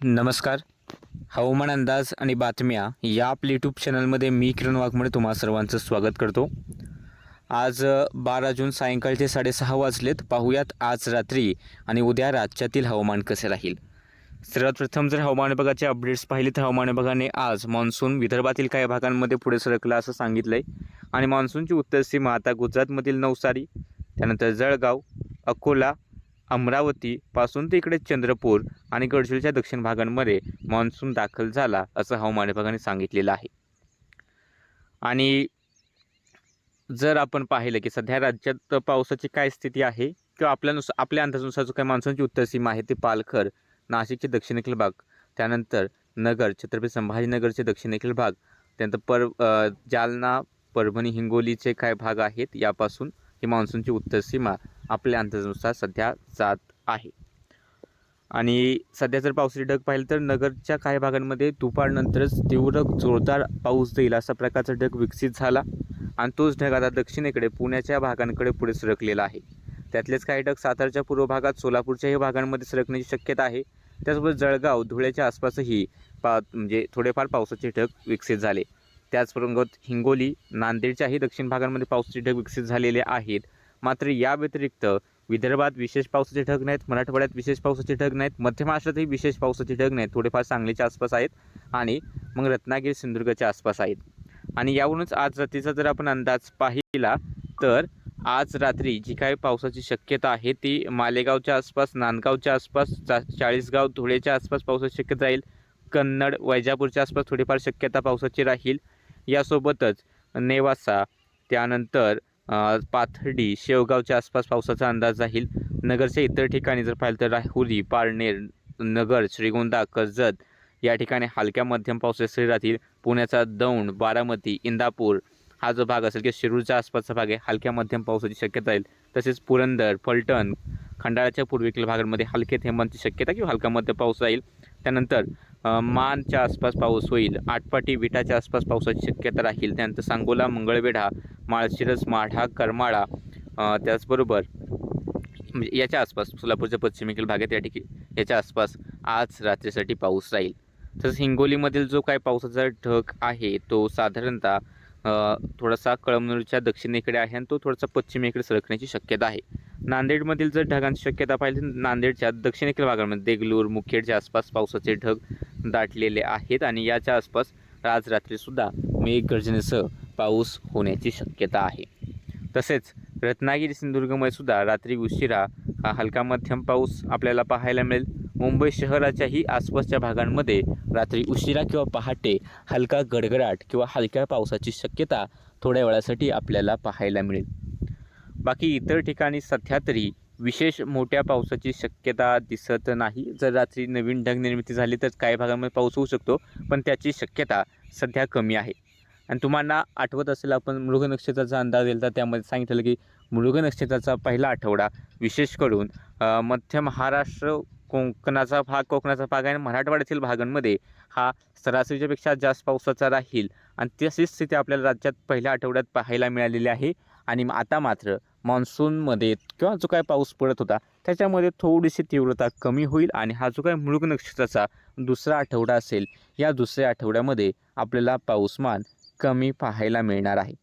नमस्कार. हवामान अंदाज आणि बातम्या या आपल्या यूट्यूब चॅनलमध्ये मी किरण वाघमोडे तुम्हा सर्वांचं स्वागत करतो. आज बारा जून सायंकाळचे साडेसहा वाजलेत. पाहूयात आज रात्री आणि उद्या राज्यातील हवामान कसे राहील? सर्वात प्रथम जर हवामान विभागाचे अपडेट्स पाहिले तर हवामान विभागाने आज मान्सून विदर्भातील काही भागांमध्ये पुढे सरकला असं सांगितलं आहे आणि मान्सूनची उत्तर सीमा आता गुजरातमधील नवसारी त्यानंतर जळगाव अकोला अमरावतीपासून ते इकडे चंद्रपूर आणि गडचिरोलीच्या दक्षिण भागांमध्ये मान्सून दाखल झाला असं हवामान विभागाने सांगितलेलं आहे. आणि जर आपण पाहिलं की सध्या राज्यात पावसाची काय स्थिती आहे किंवा आपल्यानुसार आपल्या अंदाजानुसार जो काही मान्सूनची उत्तर सीमा आहे ती पालघर नाशिकचे दक्षिणेकडील भाग त्यानंतर नगर छत्रपती संभाजीनगरचे दक्षिणेकडील भाग त्यानंतर पर जालना परभणी हिंगोलीचे काय भाग आहेत यापासून ही मान्सूनची उत्तर सीमा आपल्या अंदाजानुसार सध्या जात आहे. आणि सध्या जर पावसाची ढग पाहिलं तर नगरच्या काही भागांमध्ये दुपारनंतरच तीव्र जोरदार पाऊस देईल असा प्रकारचा ढग विकसित झाला. आणि तोच ढग आता दक्षिणेकडे पुण्याच्या भागांकडे पुढे सरकलेला आहे. त्यातलेच काही ढग सातारच्या पूर्व भागात सोलापूरच्याही भागांमध्ये सरकण्याची शक्यता आहे. त्याचबरोबर जळगाव धुळ्याच्या आसपासही पा म्हणजे थोडेफार पावसाचे ढग विकसित झाले. त्याचबरोबर हिंगोली नांदेडच्याही दक्षिण भागांमध्ये पावसाचे ढग विकसित झालेले आहेत. मात्र या व्यतिरिक्त विदर्भात विशेष पावसाचे ढग नाहीत मराठवाड्यात विशेष पावसाचे ढग नाहीत मध्य महाराष्ट्रातही विशेष पावसाचे ढग नाहीत. थोडेफार सांगलीच्या आसपास आहेत आणि मग रत्नागिरी सिंधुदुर्गच्या आसपास आहेत. आणि यावरूनच आज रात्रीचा जर आपण अंदाज पाहिला तर आज रात्री जी काही पावसाची शक्यता आहे ती मालेगावच्या आसपास नांदगावच्या आसपास चा चाळीसगाव धुळेच्या आसपास पावसाची शक्यता राहील. कन्नड वैजापूरच्या आसपास थोडीफार शक्यता पावसाची राहील. यासोबतच नेवासा त्यानंतर पाथर्डी शेवगावच्या आसपास पावसाचा अंदाज राहील. नगरच्या इतर ठिकाणी जर पाहिलं तर राहुरी पारनेर नगर श्रीगोंदा कर्जत या ठिकाणी हलक्या मध्यम पावसाच्या सरी राहतील. पुण्याचा दौंड बारामती इंदापूर हा जो भाग असेल किंवा शिरूरच्या आसपासचा भाग आहे हलक्या मध्यम पावसाची शक्यता राहील. तसेच पुरंदर फलटण खंडाळ्याच्या पूर्वेकडील भागांमध्ये हलके थेंबांची शक्यता किंवा हलका मध्यम पाऊस राहील. त्यानंतर मानच्या आसपास पाऊस होईल. आटपाटी विटाच्या आसपास पावसाची शक्यता राहील. त्यानंतर सांगोला मंगळवेढा माळशिरस माढा करमाळा त्याचबरोबर म्हणजे याच्या आसपास सोलापूरच्या पश्चिमेकडील भागात या ठिकाणी याच्या आसपास आज रात्रीसाठी पाऊस राहील. तसंच हिंगोलीमधील जो काही पावसाचा ढग आहे तो साधारणतः थोडासा कळमनुरीच्या दक्षिणेकडे आहे आणि तो थोडासा पश्चिमेकडे सरकण्याची शक्यता आहे. नांदेडमधील जर ढगांची शक्यता पाहिली तर नांदेडच्या दक्षिणेकडील भागांमध्ये देगलूर मुखेडच्या आसपास पावसाचे ढग दाटलेले आहेत आणि याच्या आसपास आज रात्रीसुद्धा मेघगर्जनेसह पाऊस होण्याची शक्यता आहे. तसेच रत्नागिरी सिंधुदुर्गमध्ये सुद्धा रात्री उशिरा हा हलका मध्यम पाऊस आपल्याला पाहायला मिळेल. मुंबई शहराच्याही आसपासच्या भागांमध्ये रात्री उशिरा किंवा पहाटे हलका गडगडाट किंवा हलक्या पावसाची शक्यता थोड्या वेळासाठी आपल्याला पाहायला मिळेल. बाकी इतर ठिकाणी सध्या तरी विशेष मोठ्या पावसाची शक्यता दिसत नाही. जर रात्री नवीन ढग निर्मिती झाली तर काही भागांमध्ये पाऊस होऊ शकतो पण त्याची शक्यता सध्या कमी आहे. आणि तुम्हाला आठवत असेल आपण मृग नक्षत्राचा अंदाज दिला तर त्यामध्ये सांगितलं की मृग नक्षत्राचा पहिला आठवडा विशेष करून मध्य महाराष्ट्र कोकणाचा भाग कोकणाचा भाग आणि मराठवाड्यातील भागांमध्ये हा सरासरीच्यापेक्षा जास्त पावसाचा राहील. आणि तशीच स्थिती आपल्याला राज्यात पहिल्या आठवड्यात पाहायला मिळालेली आहे. आणि आता मात्र मान्सूनमध्ये किंवा जो काय पाऊस पडत होता त्याच्यामध्ये थोडीशी तीव्रता कमी होईल आणि हा जो काय मृग नक्षत्राचा दुसरा आठवडा असेल या दुसऱ्या आठवड्यामध्ये आपल्याला पाऊसमान कमी पाहायला मिळणार आहे.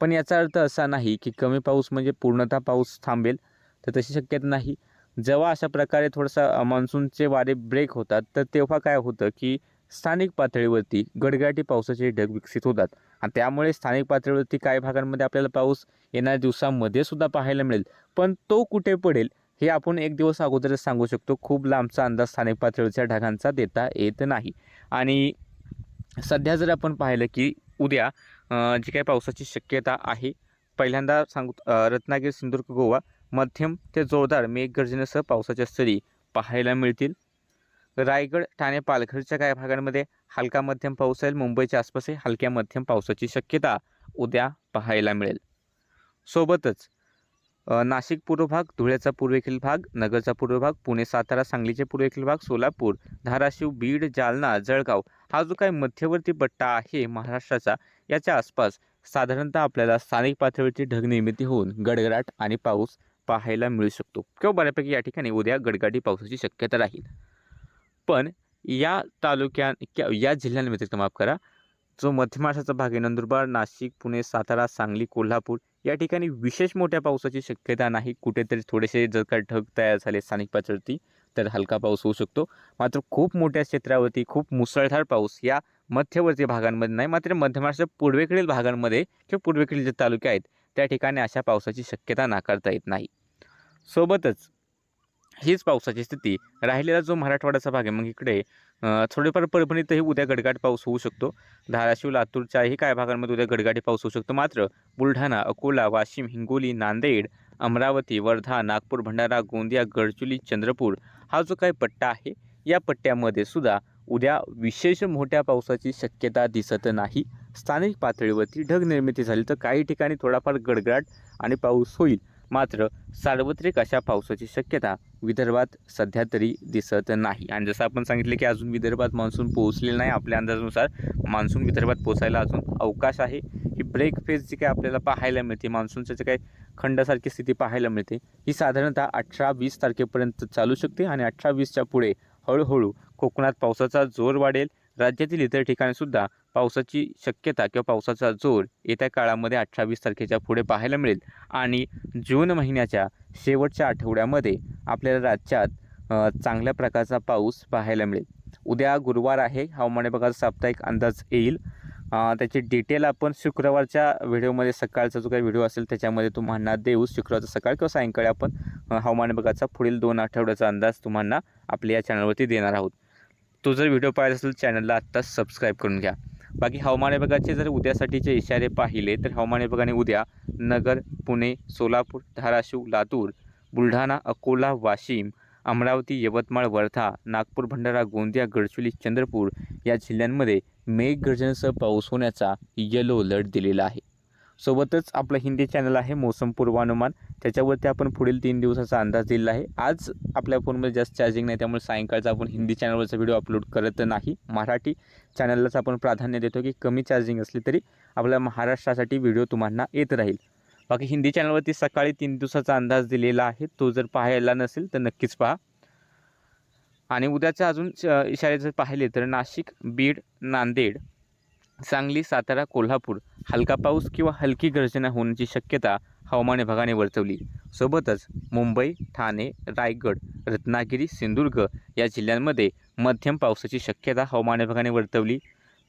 पण याचा अर्थ असा नाही की कमी पाऊस म्हणजे पूर्णतः पाऊस थांबेल तर तशी शक्यता नाही. जेव्हा अशा प्रकारे थोडंसं मान्सूनचे वारे ब्रेक होतात तर तेव्हा काय होतं की स्थानिक पातळीवरती गडगडाटी पावसाचे ढग विकसित होतात. आणि त्यामुळे स्थानिक पातळीवरती काही भागांमध्ये आपल्याला पाऊस येणाऱ्या दिवसामध्ये सुद्धा पाहायला मिळेल. पण तो कुठे पडेल हे आपण एक दिवस अगोदरच सांगू शकतो. खूप लांबचा अंदाज स्थानिक पातळीवरच्या ढगांचा देता येत नाही. आणि सध्या जर आपण पाहिलं की उद्या जी काही पावसाची शक्यता आहे पहिल्यांदा सांगू रत्नागिरी सिंधुदुर्ग गोवा मध्यम ते जोरदार मेघगर्जनेसह पावसाच्या सरी पाहायला मिळतील. रायगड ठाणे पालघरच्या काही भागांमध्ये हलका मध्यम पाऊस येईल मुंबईच्या आसपासही हलक्या मध्यम पावसाची शक्यता उद्या पाहायला मिळेल. सोबतच नाशिक पूर्व भाग धुळ्याचा पूर्वेखील भाग नगरचा पूर्व भाग पुणे सातारा सांगलीचे पूर्वेखील भाग सोलापूर धाराशिव बीड जालना जळगाव हा जो काही मध्यवर्ती पट्टा आहे महाराष्ट्राचा याच्या आसपास साधारणतः आपल्याला स्थानिक पातळीवरची ढग निर्मिती होऊन गडगडाट आणि पाऊस पाहायला मिळू शकतो. किंवा बऱ्यापैकी या ठिकाणी उद्या गडगाडी पावसाची शक्यता राहील. पण या तालुक्या या जिल्ह्यांव्यतिरिक्त माफ करा जो मध्यमाशाचा भाग आहे नंदुरबार नाशिक पुणे सातारा सांगली कोल्हापूर या ठिकाणी विशेष मोठ्या पावसाची शक्यता नाही. कुठेतरी थोडेसे जर का ढग तयार झाले स्थानिक पातळीवरती तर हलका पाऊस होऊ शकतो. मात्र खूप मोठ्या क्षेत्रावरती खूप मुसळधार पाऊस या मध्यवर्ती भागांमध्ये नाही मात्र मध्य महाराष्ट्राच्या पूर्वेकडील भागांमध्ये किंवा पूर्वेकडील जे तालुके आहेत त्या ठिकाणी अशा पावसाची शक्यता नाकारता येत नाही. सोबतच हीच पावसाची स्थिती. राहिलेला जो मराठवाड्याचा भाग आहे मग इकडे थोडेफार परभणीतही उद्या गडगाट पाऊस होऊ शकतो. धाराशिव लातूरच्याही काही भागांमध्ये उद्या गडगाटी पाऊस होऊ शकतो. मात्र बुलढाणा अकोला वाशिम हिंगोली नांदेड अमरावती वर्धा नागपूर भंडारा गोंदिया गडचुली चंद्रपूर हा जो काही पट्टा आहे या पट्ट्यामध्ये सुद्धा उद्या विशेष मोठ्या पावसाची शक्यता दिसत नाही. स्थानिक पातळीवरती ढग निर्मिती झाली तर काही ठिकाणी थोडाफार गडगडाट आणि पाऊस होईल. मात्र सार्वत्रिक अशा पावसाची शक्यता विदर्भात सध्या तरी दिसत नाही. आणि जसं आपण सांगितलं की अजून विदर्भात मान्सून पोहोचलेलं नाही आपल्या अंदाजानुसार मान्सून विदर्भात पोचायला अजून अवकाश आहे. ही ब्रेक फेज जी काय आपल्याला पाहायला मिळते मान्सूनचं जे काही खंडासारखी स्थिती पाहायला मिळते ही साधारणतः अठरा वीस तारखेपर्यंत चालू शकते. आणि अठरा वीसच्या पुढे हळूहळू कोकणात पावसाचा जोर वाढेल. राज्यातील इतर ठिकाणीसुद्धा पावसाची शक्यता किंवा पावसाचा जोर येत्या काळामध्ये अठ्ठावीस तारखेच्या पुढे पाहायला मिळेल. आणि जून महिन्याच्या शेवटच्या आठवड्यामध्ये आपल्याला राज्यात चांगल्या प्रकारचा पाऊस पाहायला मिळेल. उद्या गुरुवार आहे हवामान विभागाचा साप्ताहिक अंदाज येईल. त्याची डिटेल आपण शुक्रवारच्या व्हिडिओमध्ये सकाळचा जो काही व्हिडिओ असेल त्याच्यामध्ये तुम्हाला देऊ. शुक्रवारचा सकाळ किंवा सायंकाळी आपण हवामान विभागाचा पुढील दोन आठवड्याचा अंदाज तुम्हाला आपल्या या चॅनलवरती देणार आहोत. तो जर व्हिडिओ पाहायचा असेल चॅनलला आत्ताच सबस्क्राईब करून घ्या. बाकी हवामान विभागाचे जर उद्यासाठीचे इशारे पाहिले तर हवामान विभागाने उद्या नगर पुणे सोलापूर धाराशिव लातूर बुलढाणा अकोला वाशिम अमरावती यवतमाळ वर्धा नागपूर भंडारा गोंदिया गडचिरोली चंद्रपूर या जिल्ह्यांमध्ये मेघगर्जनेसह पाऊस होण्याचा येलो अलर्ट दिलेला आहे. सोबतच आपलं हिंदी चॅनल आहे मोसम पूर्वानुमान. त्याच्यावरती आपण पुढील तीन दिवसाचा अंदाज दिलेला आहे. आज आपल्या फोनमध्ये जास्त चार्जिंग नाही त्यामुळे सायंकाळचा आपण हिंदी चॅनलवरचा व्हिडिओ अपलोड करत नाही. मराठी चॅनललाच आपण प्राधान्य देतो की कमी चार्जिंग असली तरी आपल्या महाराष्ट्रासाठी व्हिडिओ तुम्हाला येत राहील. बाकी हिंदी चॅनलवरती सकाळी तीन दिवसाचा अंदाज दिलेला आहे. तो जर पाहायला नसेल तर नक्कीच पहा. आणि उद्याचं अजून इशारे जर पाहिले तर नाशिक बीड नांदेड सांगली सातारा कोल्हापूर हलका पाऊस किंवा हलकी गर्जना होण्याची शक्यता हवामान विभागाने वर्तवली. सोबतच मुंबई ठाणे रायगड रत्नागिरी सिंधुदुर्ग या जिल्ह्यांमध्ये मध्यम पावसाची शक्यता हवामान विभागाने वर्तवली.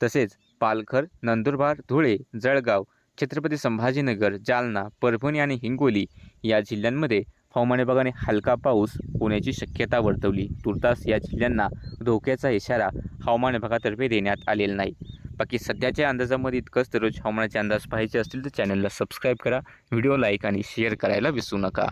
तसेच पालघर नंदुरबार धुळे जळगाव छत्रपती संभाजीनगर जालना परभणी आणि हिंगोली या जिल्ह्यांमध्ये हवामान विभागाने हलका पाऊस होण्याची शक्यता वर्तवली. तुर्तास या जिल्ह्यांना धोक्याचा इशारा हवामान विभागातर्फे देण्यात आलेला नाही. बाकी सध्याच्या अंदाजामध्ये इतकंच दररोज हवामानाचे अंदाज पाहायचे असतील तर चॅनलला सबस्क्राईब करा. व्हिडिओ लाईक आणि शेअर करायला विसरू नका.